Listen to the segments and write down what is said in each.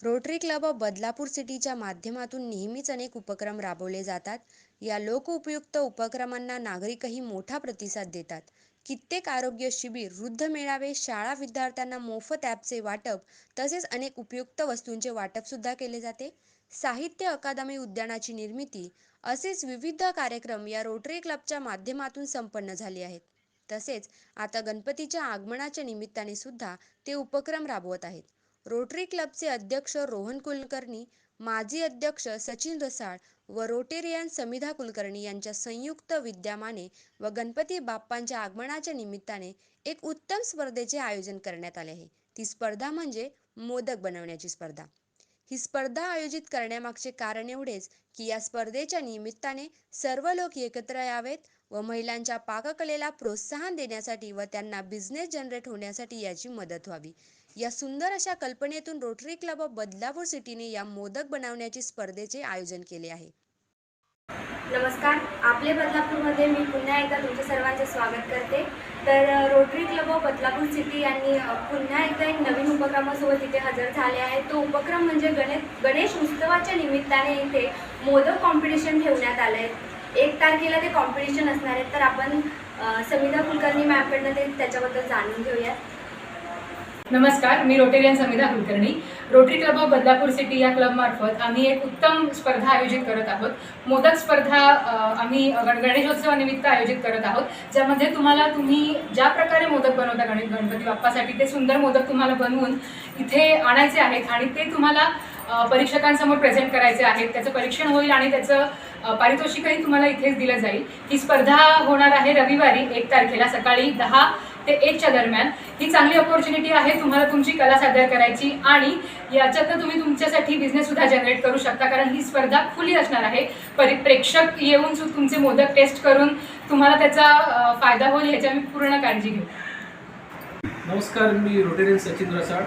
Rotary club of Badlapur सिटीच्या माध्यमातून नेहमीच अनेक उपक्रम राबवले जातात. या लोकउपयुक्त उपक्रमांना नागरिकही मोठा प्रतिसाद देतात. कित्येक आरोग्य शिबिर वृद्ध मेळावे शाळा विद्यार्थ्यांना मोफत ॲपचे वाटप तसेच अनेक उपयुक्त वस्तूंचे वाटपसुद्धा केले जाते. साहित्य अकादमी उद्यानाची निर्मिती असेच विविध कार्यक्रम या रोटरी क्लबच्या माध्यमातून संपन्न झाले आहेत. तसेच आता गणपतीच्या आगमनाच्या निमित्ताने सुद्धा ते उपक्रम राबवत आहेत. रोटरी क्लबचे अध्यक्ष रोहन कुलकर्णी माजी अध्यक्ष सचिन रसाळ व रोटेरियन समिधा कुलकर्णी यांच्या संयुक्त विद्यमाने व गणपती बाप्पांच्या आगमनाच्या निमित्ताने एक उत्तम स्पर्धेचे आयोजन करण्यात आले आहे. ती स्पर्धा म्हणजे मोदक बनवण्याची स्पर्धा. ही स्पर्धा आयोजित करण्यामागचे कारण एवढेच की या स्पर्धेच्या निमित्ताने सर्व लोक एकत्र यावेत व महिलांच्या पाककलेला प्रोत्साहन देण्यासाठी व त्यांना बिझनेस जनरेट होण्यासाठी याची मदत व्हावी. या सुंदर अशा कल्पनेतून रोटरी क्लब ऑफ बदलापूर सिटीने या मोदक बनवण्याची स्पर्धेचे आयोजन केले आहे. नमस्कार. आपले बदलापूरमध्ये मी पुन्हा एकदा तुमच्या सर्वांचे स्वागत करते. तर rotary club of Badlapur city यांनी पुन्हा एकदा एक नवीन उपक्रमासोबत इथे हजर झाले आहे. तो उपक्रम म्हणजे गणेश गणेश उत्सवाच्या निमित्ताने इथे मोदक कॉम्पिटिशन ठेवण्यात आलं आहे एक तारखेला ते कॉम्पिटिशन असणार आहे. तर आपण समिता कुलकर्णी मॅमकडनं ते त्याच्याबद्दल जाणून घेऊयात. नमस्कार मी rotarian Samidha Kulkarni. Rotary club of Badlapur city या क्लबमार्फत आम्ही एक उत्तम स्पर्धा आयोजित करत आहोत. मोदक स्पर्धा आम्ही गणेशोत्सवानिमित्त आयोजित करत आहोत ज्यामध्ये तुम्हाला तुम्ही ज्या प्रकारे मोदक बनवता गणेश गणपती बाप्पासाठी ते सुंदर मोदक तुम्हाला बनवून इथे आणायचे आहेत आणि ते तुम्हाला परीक्षकांसमोर प्रेझेंट करायचे आहेत. त्याचं परीक्षण होईल आणि त्याचं पारितोषिकही तुम्हाला इथेच दिलं जाईल. ही स्पर्धा होणार आहे रविवारी एक तारखेला सकाळी दहा ते एकच्या दरम्यान. ही चांगली ऑपॉर्च्युनिटी आहे. तुम्हाला तुमची कला सादर करायची आणि याच्यातनं तुम्ही तुमच्यासाठी बिझनेस सुद्धा जनरेट करू शकता. कारण ही स्पर्धा खुली असणार आहे. परि प्रेक्षक येऊन तुमचे मोदक टेस्ट करून तुम्हाला त्याचा फायदा होईल ह्याची आम्ही पूर्ण काळजी घेऊ. नमस्कार मी रोटेरियन सचिन रसाळ.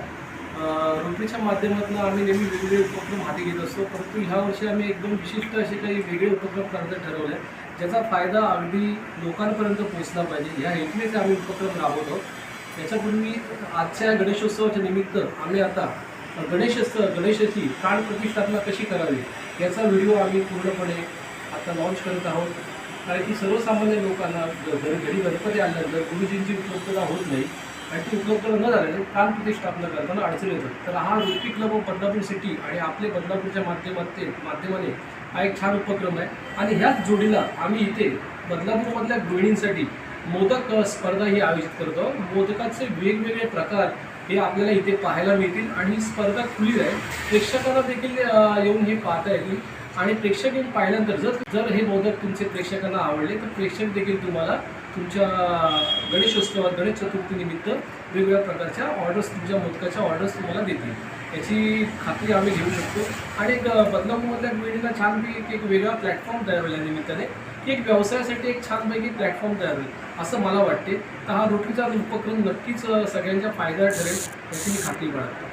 रोटरीच्या माध्यमातून आम्ही नेहमी वेगवेगळे उपक्रम हाती घेत असतो. परंतु ह्या वर्षी आम्ही एकदम विशिष्ट असे काही वेगळे उपक्रम करायचं ठरवले ज्याचा फायदा अगदी लोकांपर्यंत पोहोचला पाहिजे. ह्या हेतूनेच आम्ही उपक्रम राबवत. आहोत त्याच्यापूर्वी आजच्या गणेशोत्सवाच्या निमित्त आम्ही आता गणेशोत्सव गणेशाची प्राण प्रतिष्ठापना कशी करावी याचा व्हिडिओ आम्ही पूर्णपणे आता लॉन्च करत आहोत. कारण की सर्वसामान्य लोकांना घरी घरी गणपती आणल्यानंतर गुरुजींची उपलब्धता होत नाही. आणि ती उपलब्ध न झाल्याने प्राण प्रतिष्ठापना करताना अडचणी येतात. तर हा rotary club of Badlapur city आणि आपले बदलापूरच्या माध्यमाते माध्यमाने हा एक छान उपक्रम आहे. आणि ह्याच जोडीला आम्ही इथे बदलापूरमधल्या गृहिणींसाठी मोदक स्पर्धा ही आयोजित करतो. मोदकाचे वेगवेगळे प्रकार हे आपल्याला इथे पाहायला मिळतील. आणि ही स्पर्धा खुली आहे. प्रेक्षकांना देखील येऊन हे पाहता येतील. आणि प्रेक्षक येऊन पाहिल्यानंतर जर जर हे मोदक तुमचे प्रेक्षकांना आवडले तर प्रेक्षक देखील तुम्हाला तुमच्या गणेशोत्सवात गणेश चतुर्थीनिमित्त वेगवेगळ्या प्रकारच्या ऑर्डर्स तुमच्या मोदकाच्या ऑर्डर्स तुम्हाला देतील. याची खात्री आम्ही घेऊ शकतो. आणि एक अ, बदलापूरमधल्या छानपैकी एक वेगळा प्लॅटफॉर्म तयार होईल या निमित्ताने. की एक व्यवसायासाठी एक छानपैकी प्लॅटफॉर्म तयार होईल असं मला वाटते. तर हा रोटरीचा उपक्रम नक्कीच सगळ्यांच्या फायदा ठरेल याची मी खात्री बाळगतो.